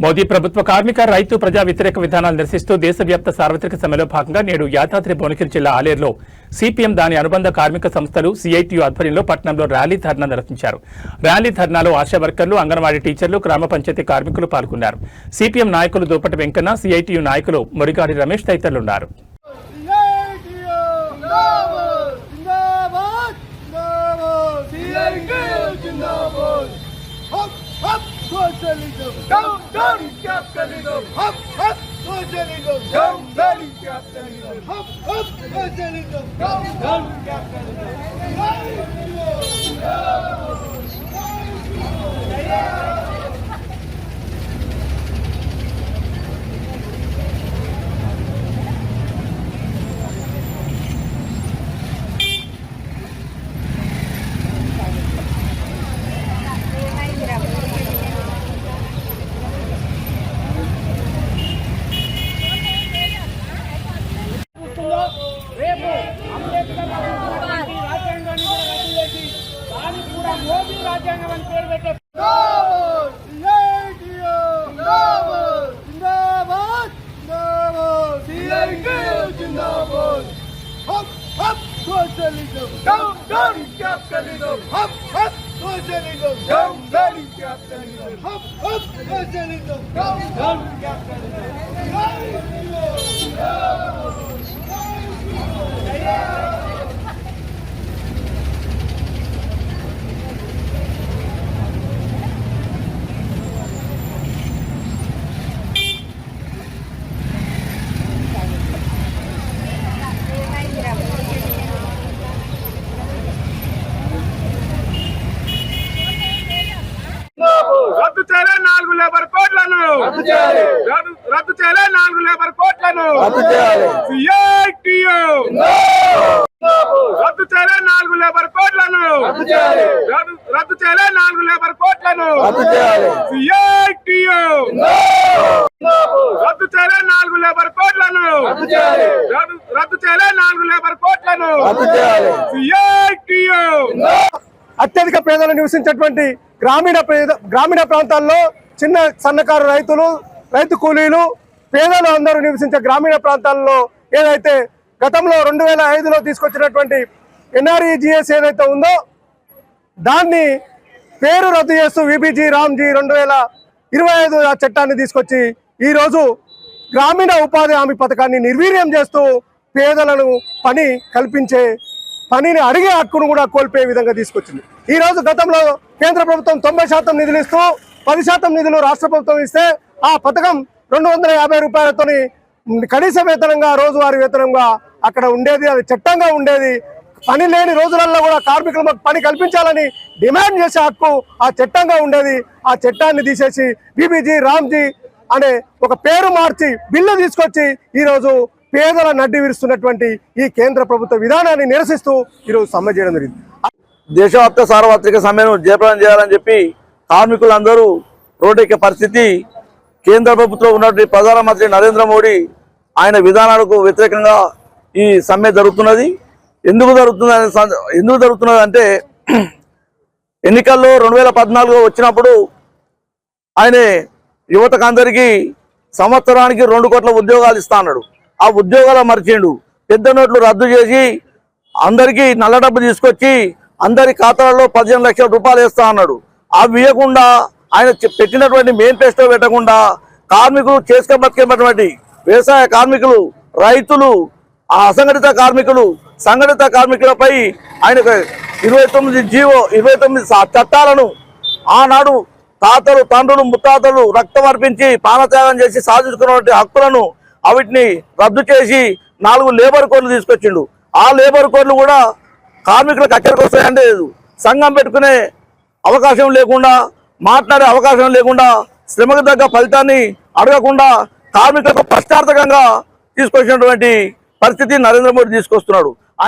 మోదీ ప్రభుత్వ కార్మిక రైతు ప్రజా వ్యతిరేక విధానాలు నిరసిస్తూ దేశవ్యాప్త సార్వత్రిక సమ్మెలో భాగంగా నేడు యాదాద్రి భువనగిరి జిల్లా ఆలేరులో సిపిఎం దాని అనుబంధ కార్మిక సంస్థలు సిఐటియు ఆధ్వర్యంలో పట్టణంలో ర్యాలీ ధర్నా నిర్వహించారు ర్యాలీ ధర్నాలో ఆశా వర్కర్లు అంగన్వాడీ టీచర్లు గ్రామ పంచాయతీ కార్మికులు పాల్గొన్నారు సిపిఎం నాయకులు దుప్పటి వెంకన్న సిఐటియు నాయకులు మురిగాడి రమేష్ తదితరులున్నారు జిందాబాద్ జిందాబాద్ socialism. Down, down, capitalism. Up, up, socialism. Down, down, capitalism. Up, up, socialism. Down, down, capitalism. Down, down, capitalism. socialism, down, down capitalism, up, up socialism, down, down capitalism, up, up socialism, down, down capitalism. రద్దు- రద్దు చేయలే నాలుగు labour కోట్లను రద్దు చేయలే నాలుగు labour కోట్లను రద్దు- రద్దు చేయలే నాలుగు లేబర్ కోట్లను సిఐటియు రద్దు చేయలే నాలుగు లేబర్ కోట్లను రద్దు- రద్దు చేయలే నాలుగు లేబర్ కోట్లను సిఐటియు అత్యధిక పేదలు నివసించేటువంటి గ్రామీణ పేద గ్రామీణ ప్రాంతాల్లో చిన్న సన్నకారు రైతులు రైతు కూలీలు పేదలు అందరూ నివసించే గ్రామీణ ప్రాంతాల్లో ఏదైతే గతంలో రెండు వేల ఐదులో తీసుకొచ్చినటువంటి ఎన్ఆర్ఈజిఎస్ ఏదైతే ఉందో దాన్ని పేరు రద్దు చేస్తూ విబిజీ రామ్జీ రెండు వేల ఇరవై ఐదు చట్టాన్ని తీసుకొచ్చి ఈరోజు గ్రామీణ ఉపాధి హామీ పథకాన్ని నిర్వీర్యం చేస్తూ పేదలను పని కల్పించే పనిని అడిగే హక్కును కూడా కోల్పోయే విధంగా తీసుకొచ్చింది. ఈ రోజు గతంలో కేంద్ర ప్రభుత్వం తొంభై శాతం నిధులు ఇస్తూ పది శాతం నిధులు రాష్ట్ర ప్రభుత్వం ఇస్తే ఆ పథకం రెండు వందల యాభై రూపాయలతోని కనీస వేతనంగా రోజువారీ వేతనంగా అక్కడ ఉండేది. అది చట్టంగా ఉండేది. పని లేని రోజులలో కూడా కార్మికులకు పని కల్పించాలని డిమాండ్ చేసే హక్కు ఆ చట్టంగా ఉండేది. ఆ చట్టాన్ని తీసేసి బీబీజీ రామ్జీ అనే ఒక పేరు మార్చి బిల్లు తీసుకొచ్చి ఈరోజు పేదల నడ్డి విరుస్తున్నటువంటి ఈ కేంద్ర ప్రభుత్వ విధానాన్ని నిరసిస్తూ ఈరోజు సమ్మె చేయడం జరిగింది. దేశవ్యాప్త సార్వత్రిక సమ్మెను జయప్రదం చేయాలని చెప్పి కార్మికులందరూ రోడ్డెక్కే పరిస్థితి కేంద్ర ప్రభుత్వం ఉన్నటువంటి ప్రధానమంత్రి నరేంద్ర మోడీ ఆయన విధానాలకు వ్యతిరేకంగా ఈ సమ్మె జరుగుతున్నది. ఎందుకు జరుగుతుంది ఎందుకు జరుగుతున్నది అంటే ఎన్నికల్లో రెండు వేల పద్నాలుగు వచ్చినప్పుడు ఆయన యువతకు అందరికీ సంవత్సరానికి రెండు కోట్ల ఉద్యోగాలు ఇస్తాడు ఆ ఉద్యోగాలు మరిచిండు పెద్ద నోట్లు రద్దు చేసి అందరికీ నల్ల డబ్బు తీసుకొచ్చి అందరి ఖాతాలలో పదిహేను లక్షల రూపాయలు వేస్తా అన్నాడు. అవి ఇవ్వకుండా ఆయన పెట్టినటువంటి మేనిఫెస్టో పెట్టకుండా కార్మికులు చేసుక బతికేటటువంటి వ్యవసాయ కార్మికులు రైతులు ఆ అసంఘటిత కార్మికులు సంఘటిత కార్మికులపై ఆయన ఇరవై తొమ్మిది జీవో ఇరవై తొమ్మిది చట్టాలను ఆనాడు తాతలు తండ్రులు ముత్తాతలు రక్తం అర్పించి ప్రాణత్యాగం చేసి సాధించుకున్నటువంటి హక్కులను అవిటిని రద్దు చేసి నాలుగు లేబర్ కోడ్లు తీసుకొచ్చిండు. ఆ లేబర్ కోడ్లు కూడా కార్మికులకు అక్కడికి వస్తాయంటే లేదు. సంఘం పెట్టుకునే అవకాశం లేకుండా మాట్లాడే అవకాశం లేకుండా శ్రమకు తగ్గ ఫలితాన్ని అడగకుండా కార్మికులకు ప్రశ్నార్థకంగా తీసుకొచ్చినటువంటి పరిస్థితి నరేంద్ర మోడీ తీసుకొస్తున్నాడు.